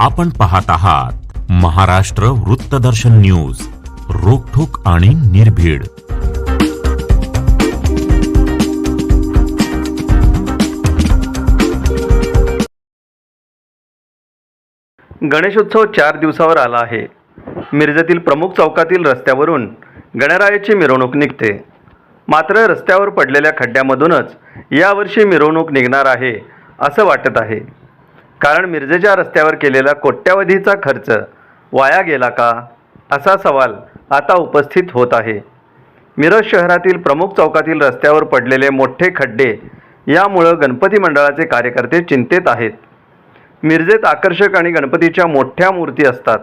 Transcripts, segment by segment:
आपण पाहत आहात महाराष्ट्र वृत्तदर्शन न्यूज रोखोक आणि निर्भीड. गणेशोत्सव चार दिवसावर आला आहे. मिरजेतील प्रमुख चौकातील रस्त्यावरून गणरायाची मिरवणूक निघते. मात्र रस्त्यावर पडलेल्या खड्ड्यामधूनच यावर्षी मिरवणूक निघणार आहे असं वाटत आहे. कारण मिरजेच्या रस्त्यावर केलेला कोट्यावधीचा खर्च वाया गेला का? असा सवाल आता उपस्थित होत आहे. मिरज शहरातील प्रमुख चौकातील रस्त्यावर पडलेले मोठे खड्डे यामुळं गणपती मंडळाचे कार्यकर्ते चिंतेत आहेत. मिरजेत आकर्षक आणि गणपतीच्या मोठ्या मूर्ती असतात.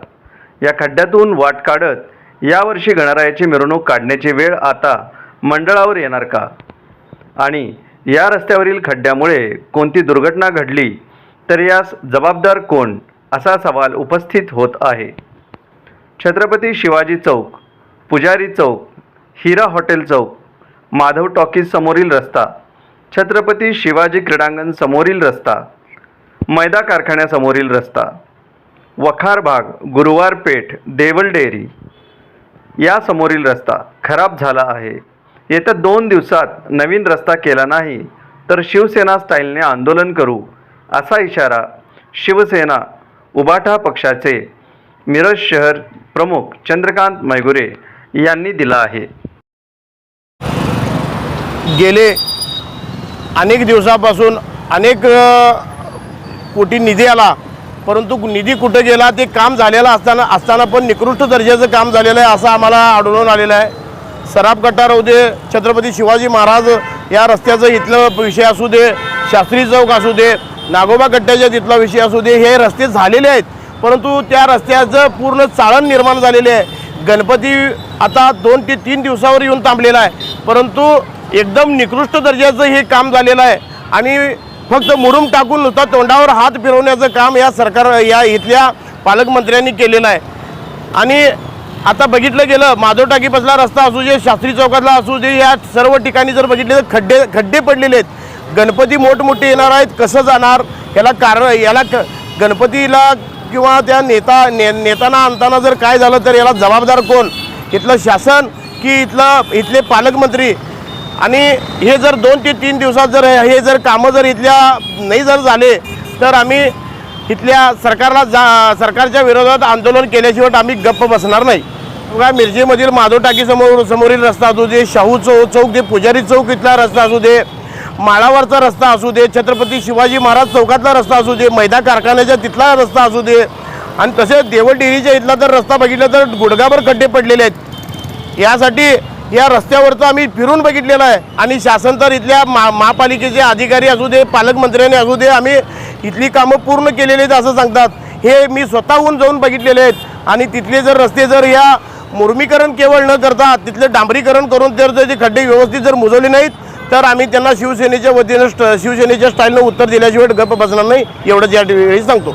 या खड्ड्यातून वाट काढत यावर्षी गणरायाची मिरवणूक काढण्याची वेळ आता मंडळावर येणार का? आणि या रस्त्यावरील खड्ड्यामुळे कोणती दुर्घटना घडली तर यास जबाबदार कोण असा सवाल उपस्थित होत आहे. छत्रपती शिवाजी चौक पुजारी चौक हिरा हॉटेल चौक माधव टॉकीज समोरील रस्ता छत्रपती शिवाजी क्रीडांगण समोरील रस्ता मैदा कारखान्यासमोरील रस्ता वखार भाग गुरुवार पेठ देवल डेअरी या समोरील रस्ता खराब झाला आहे. येत्या दोन दिवसात नवीन रस्ता केला नाही तर शिवसेना स्टाईलने आंदोलन करू. असा इशारा शिवसेना उबाठा पक्षाचे मिरज शहर प्रमुख चंद्रकांत मैगुरे यांनी दिला आहे. गेले अनेक दिवसापासून अनेक कोटी निधी आला परंतु निधी कुठं गेला ते काम झालेलं असताना असताना पण निकृष्ट दर्जाचं काम झालेलं आहे असं आम्हाला आढळून आलेलं आहे. सराफ गटार होऊ दे छत्रपती शिवाजी महाराज या रस्त्याचं इथलं विषय असू दे शास्त्री चौक असू दे नागोबा कट्ट्याच्या तिथला विषय असू दे हे रस्ते झालेले आहेत. परंतु त्या रस्त्याचं पूर्ण चाळण निर्माण झालेले आहे. गणपती आता दोन ते तीन दिवसावर येऊन थांबलेला आहे. परंतु एकदम निकृष्ट दर्जाचं हे काम झालेलं आहे. आणि फक्त मुरुम टाकून नुसता तोंडावर हात फिरवण्याचं काम या सरकार या इथल्या पालकमंत्र्यांनी केलेलं आहे. आणि आता बघितलं गेलं माधव टाकीपासला रस्ता असू दे शास्त्री चौकातला असू दे या सर्व ठिकाणी जर बघितले तर खड्डे खड्डे पडलेले आहेत. गणपती मोठमोठे येणार आहेत कसं जाणार? याला कारण याला क गणपतीला किंवा त्या नेता ने नेताना आणताना जर काय झालं तर याला जबाबदार कोण? इथलं शासन की इथलं इथले पालकमंत्री? आणि हे जर दोन ते तीन दिवसात जर हे जर कामं जर इथल्या नाही जर झाले तर आम्ही इथल्या सरकारला जा सरकारच्या विरोधात आंदोलन केल्याशिवाय आम्ही गप्प बसणार नाही. बघा मिरजेमधील माधव टाकीसमोर समोरील रस्ता असू दे शाहू चौक चौक दे पुजारी चौक इथला रस्ता असू दे माळावरचा रस्ता असू दे छत्रपती शिवाजी महाराज चौकातला रस्ता असू दे मैदा कारखान्याचा तिथला रस्ता असू दे आणि तसेच देवडेरीच्या इथला तर रस्ता बघितला तर गुडगाभर खड्डे पडलेले आहेत. यासाठी या रस्त्यावरचं आम्ही फिरून बघितलेलं आहे. आणि शासन तर इथल्या मा महापालिकेचे अधिकारी असू दे पालकमंत्र्यांनी असू दे आम्ही इथली कामं पूर्ण केलेली आहेत असं सांगतात. हे मी स्वतःहून जाऊन बघितलेले आहेत. आणि तिथले जर रस्ते जर या मुर्मीकरण केवळ न करता तिथलं डांबरीकरण करून जर जे ते खड्डे व्यवस्थित जर मुजवले नाहीत तर आम्ही त्यांना शिवसेनेच्या वतीनं स्ट शिवसेनेच्या स्टाईलनं उत्तर दिल्याशिवाय गप्प बसणार नाही एवढंच या वेळी सांगतो.